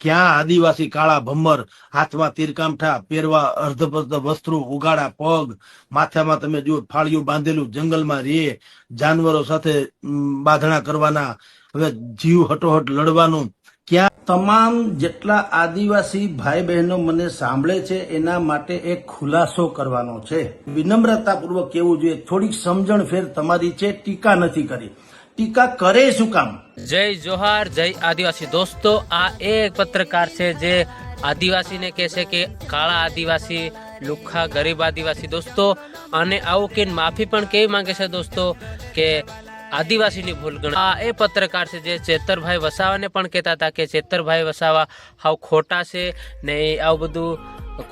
ક્યાં આદિવાસી કાળા ભમ્મર, હાથમાં તીરકામઠા, પહેરવા અર્ધપર્ધ વસ્ત્રો, ઉગાડા પગ, માથામાં તમે જુઓ ફાળિયું બાંધેલું, જંગલમાં રે, જાનવરો સાથે બાંધણા કરવાના, હવે જીવ હટોહટ લડવાનું. ક્યાં તમામ જેટલા આદિવાસી ભાઈ બહેનો મને સાંભળે છે, એના માટે એક ખુલાસો કરવાનો છે. વિનમ્રતાપૂર્વક કહેવું જોઈએ, થોડીક સમજણ ફેર તમારી છે, ટીકા નથી કરી. ટીકા કરે શું કામ? જય જોહાર, જય આદિવાસી. દોસ્તો, આ એક પત્રકાર છે જે આદિવાસીને કહે છે કે કાળા આદિવાસી લુખ્ખા ગરીબ આદિવાસી. દોસ્તો અને આવું કે માફી પણ કેવી માંગે છે દોસ્તો? કે આદિવાસીની ભૂલ ગણ આ એ પત્રકાર છે જે ચેતરભાઈ વસાવાને પણ કહેતા હતા કે ચેતરભાઈ વસાવા હાવ ખોટા છે ને આવું બધું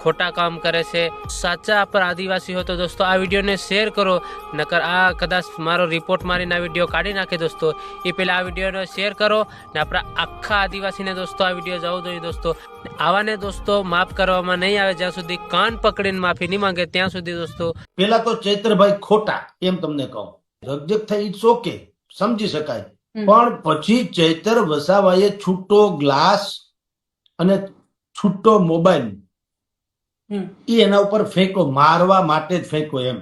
ખોટા કામ કરે છે. સાચા પર આદિવાસી હોય તો દોસ્તો આ વિડીયોને શેર કરો. નકર આ કદાચ મારો રિપોર્ટ મારીને આ વીડિયો કાઢી નાખે દોસ્તો. એ પહેલાં આ વિડીયોને શેર કરો ને આપણા આખા આદિવાસીને દોસ્તો આ વીડિયો જવું જોઈએ દોસ્તો. આવાને દોસ્તો માફ કરવામાં નહીં આવે. જ્યાં સુધી કાન પકડીને માફી નહીં માંગે ત્યાં સુધી દોસ્તો. પેલા તો ચૈત્રભાઈ ખોટા એમ તમને કહું. રગજગ થઈ ઇટ્સ ઓકે સમજી શકાય. પણ પછી ચૈતર વસાવાએ છૂટો ગ્લાસ અને છૂટો મોબાઈલ એ એના ઉપર ફેંકો મારવા માટે જ ફેંકો એમ.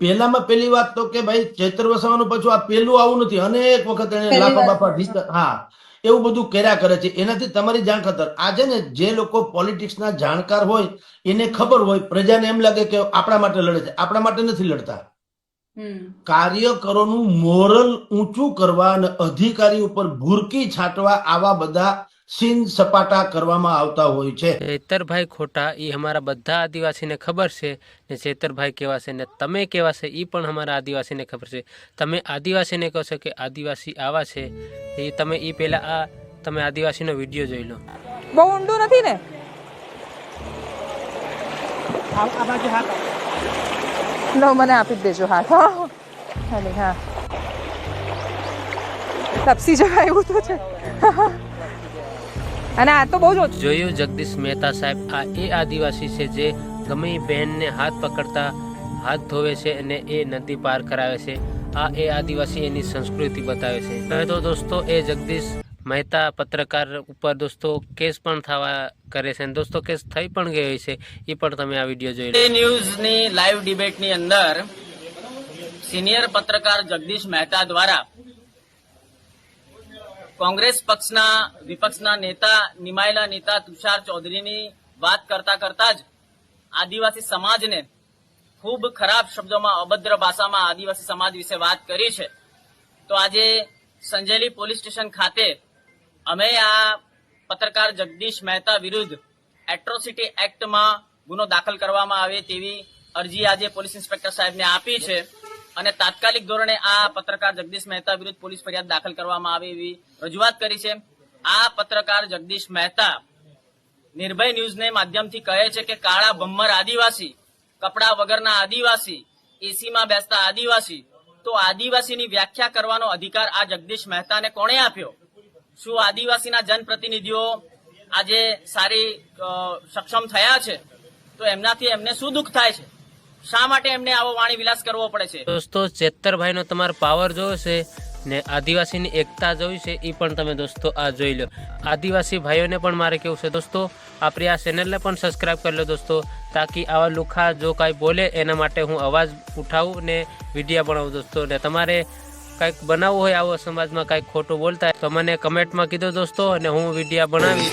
પેલામાં પેલી વાત તો કે ભાઈ ચૈત્ર વસાવાનું પાછું આ પેલું આવું નથી. અનેક વખત એને લાફા બાફા હા. એવું બધું કર્યા કરે છે. એનાથી તમારી જાણ ખતર. આજે ને જે લોકો પોલિટિક્સના જાણકાર હોય એને ખબર હોય પ્રજાને એમ લાગે કે આપણા માટે લડે છે. આપણા માટે નથી લડતા. કાર્યકરોનું મોરલ ઊંચું કરવા અને અધિકારી ઉપર ભૂરકી છાંટવા આવા બધા સીન સપાટા કરવામાં આવતા હોય છે. ચેતરભાઈ ખોટા એ અમારા બધા આદિવાસીને ખબર છે ને ચેતરભાઈ કેવા છે ને તમે કેવા છે એ પણ અમારા આદિવાસીને ખબર છે. તમે આદિવાસીને કહો છો કે આદિવાસી આવા છે એ તમે એ પહેલા આ તમે આદિવાસીનો વીડિયો જોઈ લો. બહુ ઊંડું નથી ને? લો મને આપી જ દેજો હાથ. હા. હા. તપસી જવાય એવું તો છે. અને આ તો બહુ જ જોયું જગદીશ મહેતા સાહેબ આ એ આદિવાસી છે જે ગમે બહેનને હાથ પકડતા હાથ ધોવે છે અને એ નદી પાર કરાવે છે. આ એ આદિવાસી એની સંસ્કૃતિ બતાવે છે. હવે તો દોસ્તો એ જગદીશ મહેતા પત્રકાર ઉપર દોસ્તો કેસ પણ થવા કરે છે અને દોસ્તો કેસ થઈ પણ ગયો છે. એ પણ તમે આ વીડિયો જોઈ લો. એ ન્યૂઝની લાઈવ ડિબેટની અંદર સિનિયર પત્રકાર જગદીશ મહેતા દ્વારા કોંગ્રેસ પક્ષના વિપક્ષના નેતા, નિમાયેલા નેતા તુષાર ચૌધરીની વાત કરતા કરતા જ આદિવાસી સમાજને ખૂબ ખરાબ શબ્દોમાં અભદ્ર ભાષામાં આદિવાસી સમાજ વિશે વાત કરી છે. તો આજે સંજેલી પોલીસ સ્ટેશન ખાતે અમે આ પત્રકાર જગદીશ મહેતા વિરુદ્ધ એટ્રોસિટી એક્ટમાં ગુનો દાખલ કરવામાં આવે તેવી અરજી આજે પોલીસ ઇન્સ્પેક્ટર સાહેબને આપી છે. અને તાત્કાલિક ધોરણે આ પત્રકાર જગદીશ મહેતા વિરુદ્ધ પોલીસ ફરિયાદ દાખલ કરવામાં આવે એવી રજૂઆત કરી છે. આ પત્રકાર જગદીશ મહેતા નિર્ભય ન્યૂઝને માધ્યમથી કહે છે કે કાળા ભમ્મર આદિવાસી, કપડા વગરના આદિવાસી, એસીમાં બેસતા આદિવાસી, તો આદિવાસીની વ્યાખ્યા કરવાનો અધિકાર આ જગદીશ મહેતાને કોણે આપ્યો? શું આદિવાસીના જનપ્રતિનિધિઓ આજે સારી સક્ષમ થયા છે? તો એમનાથી એમને શું દુઃખ થાય છે? શા માટે એમને આવો વાણી વિલાસ કરવો પડે છે? દોસ્તો, ચેતરભાઈનો તમારો પાવર જોયો છે ને આદિવાસીની એકતા જોઈ છે એ પણ તમે દોસ્તો આ જોઈ લો. આદિવાસી ભાઈઓને પણ મારે કેવું છે, દોસ્તો, આપણી આ ચેનલને પણ સબસ્ક્રાઇબ કરી લો દોસ્તો, તાકી આવા લુખા જો કાંઈ બોલે, એના માટે હું અવાજ ઉઠાવું ને વિડીયા બનાવું દોસ્તો. ને તમારે કંઈક બનાવવું હોય આવો સમાજમાં કાંઈક ખોટું બોલતા હોય તો મને કમેન્ટમાં કીધો દોસ્તો, અને હું વિડીયા બનાવી